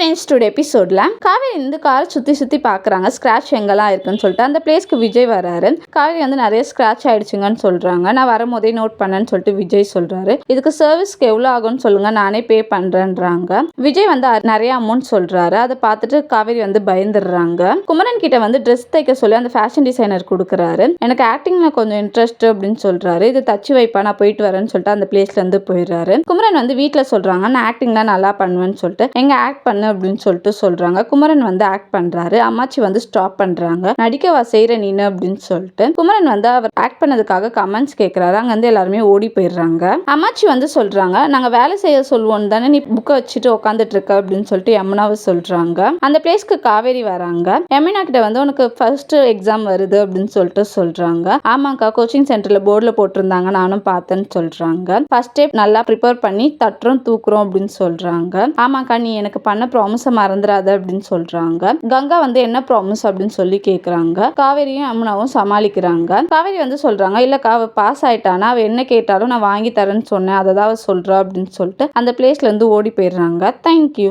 Friends today எபிசோட்ல காவேரி வந்து காரை சுற்றி சுற்றி பார்க்குறாங்க ஸ்க்ராட்ச் எங்கெல்லாம் இருக்குன்னு சொல்லிட்டு. அந்த பிளேஸ்க்கு விஜய் வராரு. காவேரி வந்து நிறைய ஸ்க்ராட்ச் ஆயிடுச்சுங்கன்னு சொல்கிறாங்க நான் வரும்போதே நோட் பண்ணேன்னு சொல்லிட்டு விஜய் சொல்கிறாரு இதுக்கு சர்வீஸ்க்கு எவ்வளோ ஆகும்னு சொல்லுங்க. நானே பே பண்ணுறேன்றாங்க விஜய் வந்து அ- நிறைய அமௌண்ட் சொல்கிறாரு அதை பார்த்துட்டு காவேரி வந்து பயந்துடுறாங்க. குமரன் கிட்ட வந்து ட்ரெஸ் தைக்க சொல்லி அந்த ஃபேஷன் டிசைனர் கொடுக்குறாரு. எனக்கு ஆக்டிங்ல கொஞ்சம் இன்ட்ரெஸ்ட் அப்படின்னு சொல்கிறாரு இது தச்சு வைப்பா நான் போயிட்டு வரேன்னு சொல்லிட்டு அந்த பிளேஸ்ல இருந்து போயிடுறாரு. குமரன் வந்து வீட்டில் சொல்கிறாங்க நான் ஆக்டிங்லாம் நல்லா பண்ணுவேன்னு சொல்லிட்டு. எங்க ஆக்ட் பண்ணு அப்படின்னு சொல்லிட்டு சொல்றாங்க. குமரன் வந்து ஆக்ட் பண்றாரு. அம்மாச்சி வந்து ஸ்டாப் பண்றாங்க. நடிக்கவா செய்யற நீனு அப்படின்னு சொல்லிட்டு. குமரன் வந்து அவர் ஆக்ட் பண்ணதுக்காக கமெண்ட்ஸ் கேட்கறாரு அங்க வந்து எல்லாருமே ஓடி போயிடுறாங்க. அம்மாச்சி வந்து சொல்றாங்க நாங்க வேலை செய்ய சொல்லுவோம் தானே நீ புக்கை வச்சுட்டு உட்காந்துட்டு இருக்க? அப்படின்னு சொல்லிட்டு யமுனாவை சொல்றாங்க. அந்த பிளேஸ்க்கு காவேரி வராங்க. யமுனா கிட்ட வந்து உனக்கு ஃபர்ஸ்ட் எக்ஸாம் வருது அப்படின்னு சொல்லிட்டு சொல்றாங்க. ஆமாக்கா கோச்சிங் சென்டர்ல போர்டில் போட்டிருந்தாங்க. நானும் பார்த்தேன்னு சொல்றாங்க. ஃபர்ஸ்ட் டே நல்லா ப்ரிப்பேர் பண்ணி தட்டுறோம் தூக்குறோம் அப்படின்னு சொல்றாங்க. ஆமாக்கா நீ எனக்கு பண்ண ப்ராமிஸை மறந்துடாத அப்படின்னு சொல்றாங்க. கங்கா வந்து என்ன ப்ராமிஸ் அப்படின்னு சொல்லி கேட்குறாங்க காவேரியும் அம்னாவும் சமாளிக்கிறாங்க. காவேரி வந்து சொல்றாங்க இல்லக்கா அவள் பாஸ் ஆயிட்டானா? அவ என்ன கேட்டாலும் நான் வாங்கி தரேன்னு சொன்னேன். அதை தான் அவள் சொல்றா அப்படின்னு சொல்லிட்டு அந்த பிளேஸ்ல இருந்து ஓடி போயிடுறாங்க. தேங்க்யூ